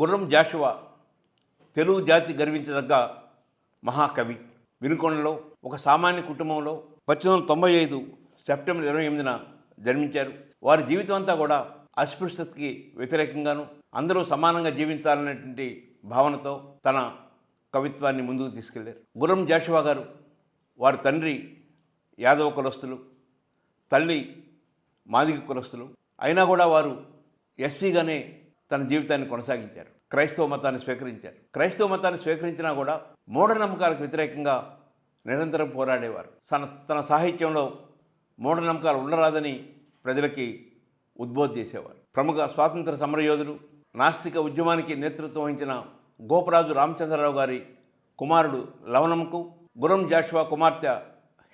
గుర్రం జాషువా తెలుగు జాతి గర్వించదగ్గ మహాకవి. వినుకొండలో ఒక సామాన్య కుటుంబంలో పద్దెనిమిది వందల తొంభై ఐదు సెప్టెంబర్ ఇరవై ఎనిమిదిన జన్మించారు. వారి జీవితం అంతా కూడా అస్పృశ్యతకి వ్యతిరేకంగాను అందరూ సమానంగా జీవించాలనేటువంటి భావనతో తన కవిత్వాన్ని ముందుకు తీసుకెళ్ళారు. గుర్రం జాషువా గారు వారి తండ్రి యాదవ కులస్తులు తల్లి మాదిగ కులస్తులు. అయినా కూడా వారు ఎస్సీగానే తన జీవితాన్ని కొనసాగించారు. క్రైస్తవ మతాన్ని స్వీకరించారు. క్రైస్తవ మతాన్ని స్వీకరించినా కూడా మూఢనమ్మకాలకు వ్యతిరేకంగా నిరంతరం పోరాడేవారు. తన తన సాహిత్యంలో మూఢనమ్మకాలు ఉండరాదని ప్రజలకి ఉద్బోధ చేసేవారు. ప్రముఖ స్వాతంత్ర సమరయోధులు నాస్తిక ఉద్యమానికి నేతృత్వం వహించిన గోపరాజు రామచంద్రరావు గారి కుమారుడు లవణంకు గురం జాషువా కుమార్తె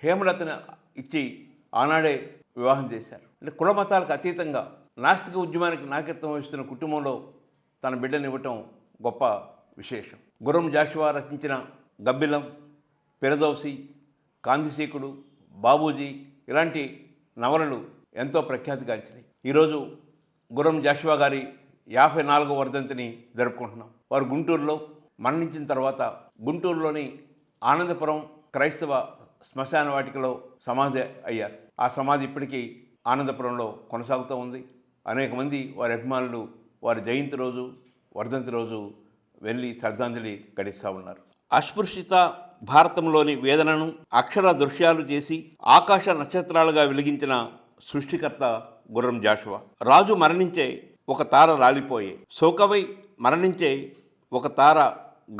హేమలతను ఇచ్చి ఆనాడే వివాహం చేశారు. అంటే కులమతాలకు అతీతంగా నాస్తిక ఉద్యమానికి నాయకత్వం వహిస్తున్న కుటుంబంలో తన బిడ్డనివ్వటం గొప్ప విశేషం. గురం జాషువా రచించిన గబ్బిలం పెరదోసి కాంతిశీకుడు బాబూజీ ఇలాంటి నవలలు ఎంతో ప్రఖ్యాతిగాంచినాయి. ఈరోజు గురం జాషువా గారి యాభై నాలుగో వర్ధంతిని జరుపుకుంటున్నాం. వారు గుంటూరులో మరణించిన తర్వాత గుంటూరులోని ఆనందపురం క్రైస్తవ శ్మశాన వాటికలో సమాధి అయ్యారు. ఆ సమాధి ఇప్పటికీ ఆనందపురంలో కొనసాగుతూ ఉంది. అనేక మంది వారి అభిమానులు వారి జయంతి రోజు వర్ధంతి రోజు వెళ్ళి శ్రద్ధాంజలి గడిస్తూ ఉన్నారు. అస్పృశ్యత భారతంలోని వేదనను అక్షర దృశ్యాలు చేసి ఆకాశ నక్షత్రాలుగా వెలిగించిన సృష్టికర్త గుర్రం జాషువా. రాజు మరణించే ఒక తార రాలిపోయే. శోకవై మరణించే ఒక తార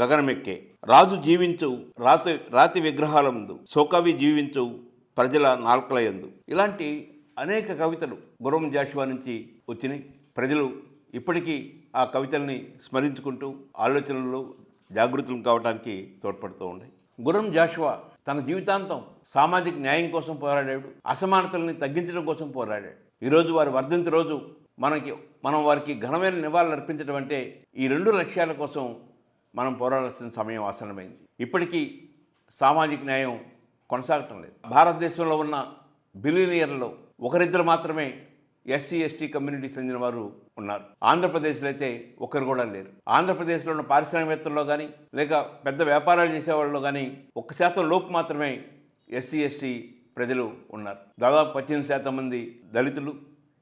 గగనమెక్కే. రాజు జీవించు రాతి రాతి విగ్రహాల ముందు శోకవి జీవించు ప్రజల నాల్కలయందు ఇలాంటి అనేక కవితలు గురం జాషువా నుంచి వచ్చినాయి. ప్రజలు ఇప్పటికీ ఆ కవితల్ని స్మరించుకుంటూ ఆలోచనలు జాగృతులు కావడానికి తోడ్పడుతూ ఉన్నాయి. గురం జాషువా తన జీవితాంతం సామాజిక న్యాయం కోసం పోరాడాడు అసమానతల్ని తగ్గించడం కోసం పోరాడాడు. ఈరోజు వారి వర్ధంతి రోజు మనకి మనం వారికి ఘనమైన నివాళులు అర్పించడం అంటే ఈ రెండు లక్ష్యాల కోసం మనం పోరాడాల్సిన సమయం ఆసనమైంది ఇప్పటికీ సామాజిక న్యాయం కొనసాగటం లేదు. భారతదేశంలో ఉన్న బిలియనియర్లలో ఒకరిద్దరు మాత్రమే ఎస్సీ ఎస్టీ కమ్యూనిటీకి చెందిన వారు ఉన్నారు. ఆంధ్రప్రదేశ్లో అయితే ఒకరు కూడా లేరు. ఆంధ్రప్రదేశ్లో ఉన్న పారిశ్రామికవేత్తల్లో కానీ లేక పెద్ద వ్యాపారాలు చేసేవాళ్ళు కానీ ఒక శాతం లోపు మాత్రమే ఎస్సీ ఎస్టీ ప్రజలు ఉన్నారు. దాదాపు పద్దెనిమిది శాతం మంది దళితులు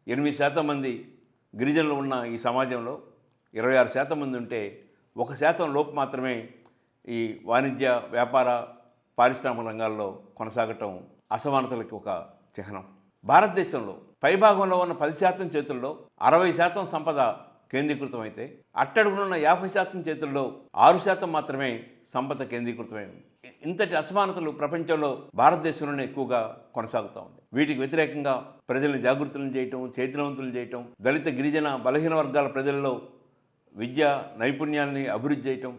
ఎనిమిది శాతం మంది గిరిజనులు ఉన్న ఈ సమాజంలో ఇరవై ఆరు శాతం మంది ఉంటే ఒక శాతం లోపు మాత్రమే ఈ వాణిజ్య వ్యాపార పారిశ్రామిక రంగాల్లో కొనసాగటం అసమానతలకు ఒక చిహ్నం. భారతదేశంలో పైభాగంలో ఉన్న పది శాతం చేతుల్లో అరవై శాతం సంపద కేంద్రీకృతమైతే అట్టడుగునున్న యాభై శాతం చేతుల్లో ఆరు శాతం మాత్రమే సంపద కేంద్రీకృతమై ఉంది. ఇంతటి అసమానతలు ప్రపంచంలో భారతదేశంలోనే ఎక్కువగా కొనసాగుతూ ఉంది. వీటికి వ్యతిరేకంగా ప్రజలను జాగృతులను చేయటం చైతన్యవంతులను చేయటం దళిత గిరిజన బలహీన వర్గాల ప్రజల్లో విద్య నైపుణ్యాన్ని అభివృద్ధి చేయటం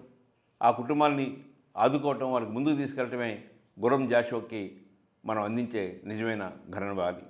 ఆ కుటుంబాల్ని ఆదుకోవటం వారికి ముందుకు తీసుకెళ్ళటమే గురం జాషోకి మనం అందించే నిజమైన ఘనవాది